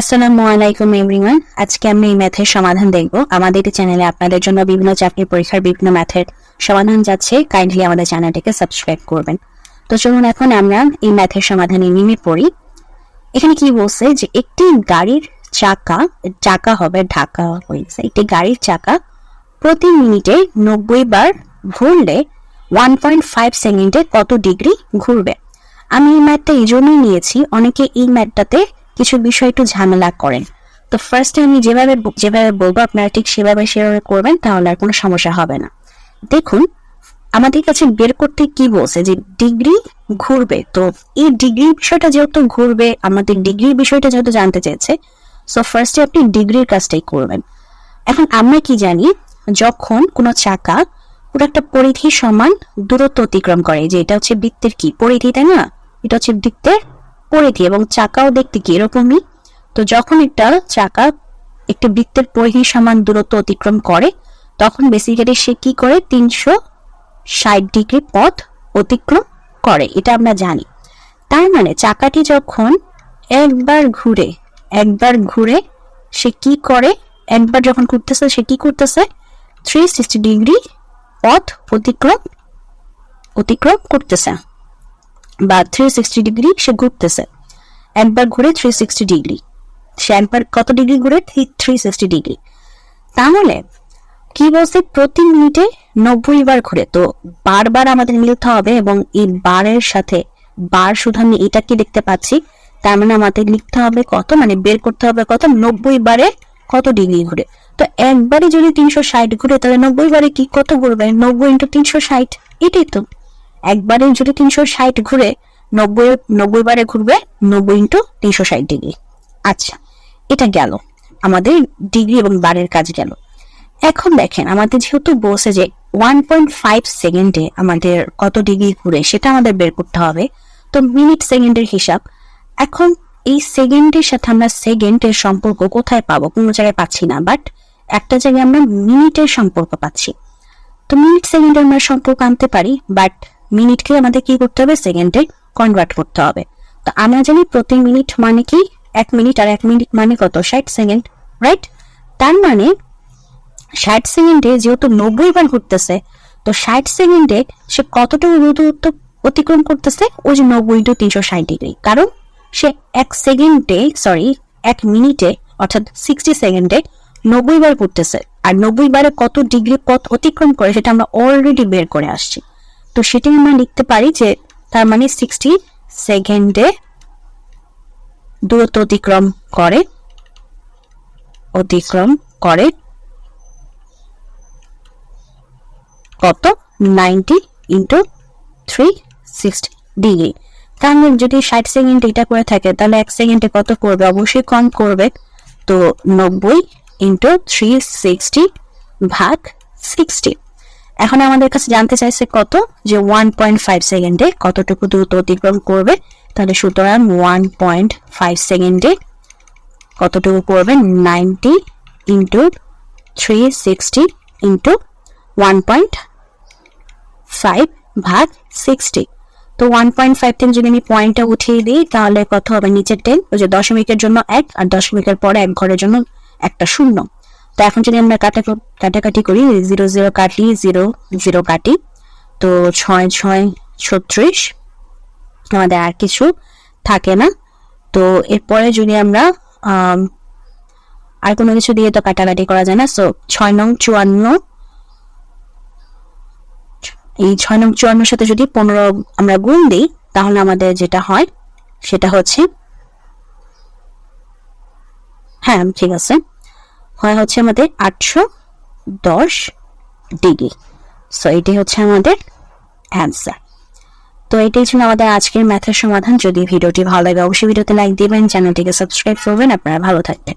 আসসালামু আলাইকুম এভরিওয়ান আজকে আমরা এই ম্যাথের সমাধান দেখব। আমাদের এই চ্যানেলে আপনাদের জন্য বিভিন্ন চাকরির পরীক্ষার বিভিন্ন ম্যাথের সমাধান যাচ্ছে। কাইন্ডলি আমাদের চ্যানেলটিকে সাবস্ক্রাইব করবেন। তো চলুন এখন আমরা এই ম্যাথের সমাধানে নেমে পড়ি। এখানে কি বলছে যে একটি গাড়ির চাকা চাকা হবে ঢাকা হয়েছে। একটি গাড়ির চাকা প্রতি মিনিটে নব্বই বার ঘুরলে ওয়ান পয়েন্ট ফাইভ সেকেন্ডে কত ডিগ্রি ঘুরবে? আমি এই ম্যাথটা এই জন্যই নিয়েছি। অনেকে এই ম্যাথটাতে কিছু বিষয় একটু ঝামেলা করেন। তো ফার্স্টে আমি যেভাবে যেভাবে বলব আপনারা ঠিক সেভাবে সেভাবে করবেন, তাহলে আর কোনো সমস্যা হবে না। দেখুন, আমাদের কাছে বের করতে কি বলছে যে ডিগ্রি ঘুরবে। তো এই ডিগ্রি বিষয়টা যেহেতু ঘুরবে, আমাদের ডিগ্রির বিষয়টা যেহেতু জানতে চেয়েছে সো ফার্স্টে আপনি ডিগ্রির কাজটাই করবেন। এখন আমরা কি জানি, যখন কোনো চাকা পুরো একটা পরিধি সমান দূরত্ব অতিক্রম করে, যে এটা হচ্ছে বৃত্তের কি? পরিধি, তাই না? এটা হচ্ছে বৃত্তের পরিধি এবং চাকাও দেখতে কি এরকমই। তো যখন একটা চাকা একটি বৃত্তের পরিধি সমান দূরত্ব অতিক্রম করে, তখন বেসিক্যালি সে কি করে? তিনশো ষাট ডিগ্রি পথ অতিক্রম করে, এটা আমরা জানি। তার মানে চাকাটি যখন একবার ঘুরে একবার ঘুরে সে কি করে? একবার যখন ঘুরতেছে, সে কি করতেছে? থ্রি সিক্সটি ডিগ্রি পথ অতিক্রম অতিক্রম করতেছে। বা থ্রি সিক্সটি ডিগ্রি সে ঘুরতেছে। একবার ঘুরে থ্রি সিক্সটি ডিগ্রি সে একবার কত ডিগ্রি ঘুরে? থ্রি সিক্সটি ডিগ্রি তাহলে কি বলছে? প্রতি মিনিটে নব্বই বার ঘুরে। তো বারবার আমাদের মিলতে হবে এবং এই বারের সাথে বার শুধু আমি এটা কি দেখতে পাচ্ছি? তার মানে আমাদের লিখতে হবে কত? মানে বের করতে হবে কত? নব্বই বারে কত ডিগ্রি ঘুরে? তো একবারে যদি তিনশো ষাট ঘুরে, তাহলে নব্বই বারে কি কত ঘুরবে? নব্বই ইন্টু তিনশো ষাট। এটাই তো। একবারে যদি তিনশো ষাট ঘুরে নব্বই নব্বই বারে ঘুরবে, নব্বই ইন্টু তিনশো ষাট ডিগ্রি। আচ্ছা এটা গেল। আমাদের ডিগ্রি এবং বারের কাজ গেল। এখন দেখেন, আমাদের যেহেতু বলছে যে ওয়ান পয়েন্ট ফাইভ সেকেন্ডে আমাদের কত ডিগ্রি ঘুরে, সেটা আমাদের বের করতে হবে। তো মিনিট সেকেন্ডের হিসাব। এখন এই সেকেন্ডের সাথে আমরা সেকেন্ডের সম্পর্ক কোথায় পাবো? কোনো জায়গায় পাচ্ছি না বাট একটা জায়গায় আমরা মিনিটের সম্পর্ক পাচ্ছি। তো মিনিট সেকেন্ডে আমরা সম্পর্ক আনতে পারি বাট মিনিটকে আমাদের কি করতে হবে? সেকেন্ডে কনভার্ট করতে হবে। তো আমরা জানি প্রতি মিনিট মানে কি? এক মিনিট আর এক মিনিট মানে কত? ষাট সেকেন্ড রাইট তার মানে ষাট সেকেন্ডে যেহেতু নব্বই বার ঘুরতেছে, তো ষাট সেকেন্ডে সে কতটুকু দূরত্ব অতিক্রম করতেছে? ওই যে নব্বই টু তিনশো ষাট ডিগ্রি। কারণ সে এক সেকেন্ডে সরি এক মিনিটে, অর্থাৎ সিক্সটি সেকেন্ডে নব্বই বার ঘুরতেছে। আর নব্বই বারে কত ডিগ্রি পথ অতিক্রম করে সেটা আমরা অলরেডি বের করে আসছি। তো সেটাই আমরা লিখতে পারি যে তার মানে সিক্সটি সেকেন্ডে দূরত্ব অতিক্রম করে অতিক্রম করে কত? Ninety into three sixty degree তাহলে যদি ষাট সেকেন্ড এটা করে থাকে, তাহলে এক সেকেন্ডে কত করবে? অবশ্যই কম করবে। তো নব্বই ইন্টু থ্রি সিক্সটি ভাগ সিক্সটি এখন আমাদের কাছে জানতে চাইছে কত? যে ওয়ান পয়েন্ট ফাইভ সেকেন্ডে কতটুকু দ্রুত অতিক্রম করবে? তাহলে সুতরাং ওয়ান পয়েন্ট ফাইভ সেকেন্ডে কতটুকু করবে? Ninety into three sixty into one point five ভাগ সিক্সটি তো ওয়ান পয়েন্ট ফাইভ থেকে যদি আমি পয়েন্টটা উঠিয়ে দিই, তাহলে কত হবে? নিচের টেন ওই যে দশমিকের জন্য এক, আর দশমিকের পরে এক ঘরের জন্য একটা শূন্য। তো এখন যদি আমরা কাটা কাটাকাটি করি, জিরো জিরো কাটি, জিরো জিরো কাটি, তো ছয় ছয় ছত্রিশ, আমাদের আর কিছু থাকে না। তো এরপরে যদি আমরা আর কোনো কিছু দিয়ে তো কাটাকাটি করা যায় না। সো ছয় নং চুয়ান্ন, এই ছয় নং চুয়ান্নর সাথে যদি পনেরো আমরা গুণ দিই, তাহলে আমাদের যেটা হয়, সেটা হচ্ছে হ্যাঁ ঠিক আছে। হয় হচ্ছে আমাদের আটশো দশ ডিগ্রি। সো এটি হচ্ছে আমাদের অ্যান্সার তো এটাই ছিল আমাদের আজকের ম্যাথের সমাধান। যদি ভিডিওটি ভালো লাগে, অবশ্যই ভিডিওতে লাইক দিবেন চ্যানেলটিকে সাবস্ক্রাইব করবেন। আপনারা ভালো থাকবেন।